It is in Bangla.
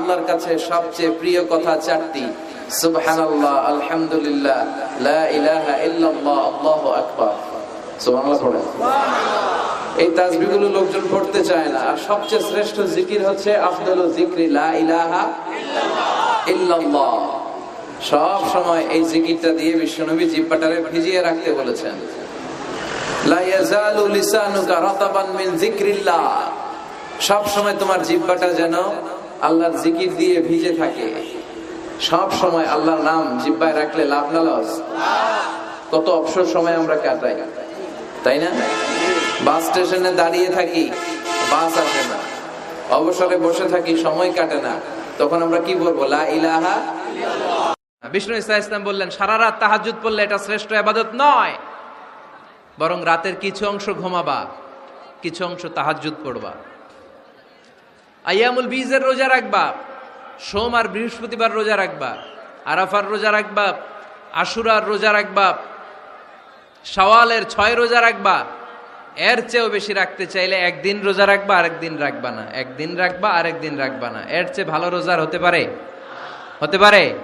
আল্লাহর কাছে সবচেয়ে প্রিয় কথা চারটি। সুবহানাল্লাহ, আলহামদুলিল্লাহ, লা ইলাহা ইল্লাল্লাহ, আল্লাহু আকবার। সুবহানাল্লাহ পড়েন। এই তাসবিহগুলো লোকজন পড়তে চায় না। আর সবচেয়ে শ্রেষ্ঠ জিকির হচ্ছে আফদালু লা ইলাহা ইল্লাল্লাহ। সব সময় এই জিকিরটা দিয়ে বিশ্বনবী জিব্বাটারে ভিজিয়ে রাখতে বলেছেন। লা ইয়াজালু লিসানুকা রাতাবান মিন যিকরিল্লাহ সব সময় তোমার জিব্বাটা যেন আল্লাহর জিকির দিয়ে ভিজে থাকে। সব সময় আল্লাহর নাম জিব্বায় রাখলে লাভ না লস। কত অবসর সময় আমরা কাটাই। তাই না? বাস স্টেশনে দাঁড়িয়ে থাকি, বাস আসে না। অবসরে বসে থাকি, সময় কাটে না। তখন আমরা কি বলব? লা ইলাহা বিষ্ণু ইসা ইসলাম বললেন, সারা রাত তাহাজুদ পড়লে এটা শ্রেষ্ঠ আবাদত নয়। বরং রাতের কিছু অংশ ঘুমাবা, কিছু অংশ তাহাজুদ পড়বা। আয়ামুল বীজের রোজা রাখবা, সোম আর বৃহস্পতিবার রোজা রাখবা, আরাফার রোজা রাখবা, আশুরার রোজা রাখবা সওয়ালের ছয় রোজা রাখবা, এর চেয়েও বেশি রাখতে চাইলে একদিন রোজা রাখবা, আরেকদিন রাখবা না। একদিন রাখবা, আরেকদিন রাখবা না। এর চেয়ে ভালো রোজার হতে পারে? হতে পারে?